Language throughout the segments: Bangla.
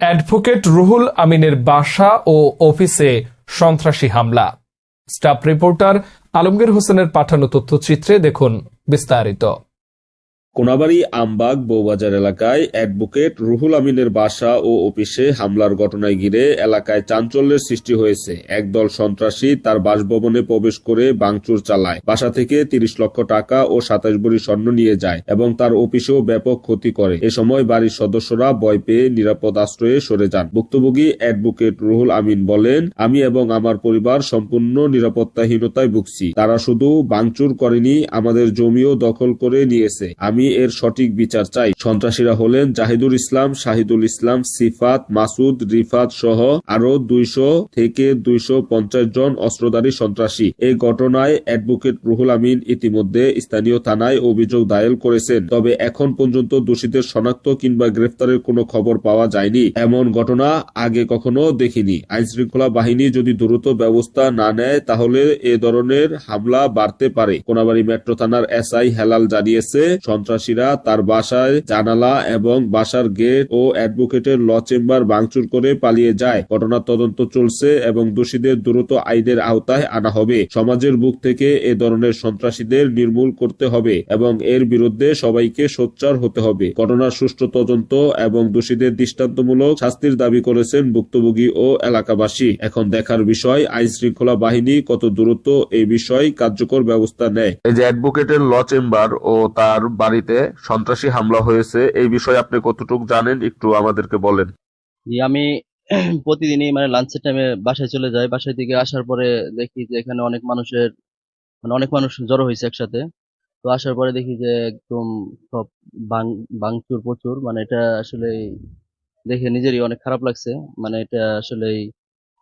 অ্যাডভোকেট রুহুল আমিনের বাসা ও অফিসে সন্ত্রাসী হামলা। স্টাফ রিপোর্টার আলমগীর হোসেনের পাঠানো তথ্যচিত্রে দেখুন বিস্তারিত। কোনাবাড়ী, আমবাগ বৌবাজার এলাকায় অ্যাডভোকেট রুহুল আমিনের বাসা ও অফিসে হামলার ঘটনায় ঘিরে এলাকায় চাঞ্চল্যের সৃষ্টি হয়েছে। একদল সন্ত্রাসী তার বাসভবনে প্রবেশ করে বাংচুর চালায়। বাসা থেকে তিরিশ লক্ষ টাকা ও সাতাশ ভরি স্বর্ণ নিয়ে যায় এবং তার অফিসেও ব্যাপক ক্ষতি করে। এ সময় বাড়ির সদস্যরা ভয় পেয়ে নিরাপদ আশ্রয়ে সরে যান। ভুক্তভোগী অ্যাডভোকেট রুহুল আমিন বলেন, আমি এবং আমার পরিবার সম্পূর্ণ নিরাপত্তাহীনতায় ভুগছি। তারা শুধু বাংচুর করেনি, আমাদের জমিও দখল করে নিয়েছে। আমি এর সঠিক বিচার চাই। সন্ত্রাসীরা হলেন জাহিদুল ইসলাম, শাহিদুল ইসলাম, সিফাত মাসুদ রিফাত সহ আরও দুইশো থেকে দুইশো পঞ্চাশ জন অস্ত্রধারী সন্ত্রাসী। এই ঘটনায় অ্যাডভোকেট রুহুল আমিন ইতিমধ্যে স্থানীয় থানায় অভিযোগ দায়ের করেছেন। তবে এখন পর্যন্ত দোষীদের শনাক্ত কিংবা গ্রেফতারের কোনো খবর পাওয়া যায়নি। এমন ঘটনা আগে কখনো দেখিনি। আইন শৃঙ্খলা বাহিনী যদি দ্রুত ব্যবস্থা না নেয়, তাহলে এ ধরনের হামলা বাড়তে পারে। কোনাবাড়ি মেট্রো থানার এসআই হেলাল জানিয়েছে সন্ত্রাসীরা তার বাসায় জানালা এবং বাসার গেট ও অ্যাডভোকেটের ল চেম্বার ভাঙচুর করে পালিয়ে যায়। ঘটনার তদন্ত চলছে এবং দোষীদের দ্রুত আইনের আওতায় আনা হবে। সমাজের বুক থেকে এ ধরনের সন্ত্রাসীদের নির্মূল করতে হবে এবং এর বিরুদ্ধে সবাইকে সোচ্চার হতে হবে। ঘটনার সুষ্ঠু তদন্ত এবং দোষীদের দৃষ্টান্তমূলক শাস্তির দাবি করেছেন ভুক্তভোগী ও এলাকাবাসী। এখন দেখার বিষয় আইন শৃঙ্খলা বাহিনী কত দ্রুত এই বিষয় কার্যকর ব্যবস্থা নেয়। এই যে অ্যাডভোকেটের ল চেম্বার ও তার বাড়িতে সন্ত্রাসী হামলা হয়েছে, এই বিষয়ে আপনি কতটুকু জানেন? একটু আমাদেরকে বলেন। আমি প্রতিদিনই মানে লাঞ্চের টাইমে বাসায় চলে যাই। বাসায় থেকে আসার পরে দেখি যে এখানে অনেক মানুষের মানে অনেক মানুষ জড়ো হয়েছে একসাথে। তো আসার পরে দেখি যে একদম সব বাং ভাঙচুর প্রচুর। মানে এটা আসলে দেখে নিজেরই অনেক খারাপ লাগছে। মানে এটা আসলে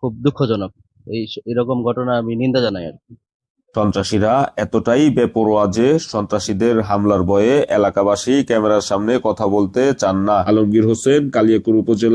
খুব দুঃখজনক। এই এরকম ঘটনা আমি নিন্দা জানাই আর কি। সন্ত্রাসীরা এতটাই বেপরোয়া যে সন্ত্রাসীদের হামলার ভয়ে এলাকাবাসী ক্যামেরার সামনে কথা বলতে চান না। আলমগীর হোসেন কালিয়াকুর উপজেলা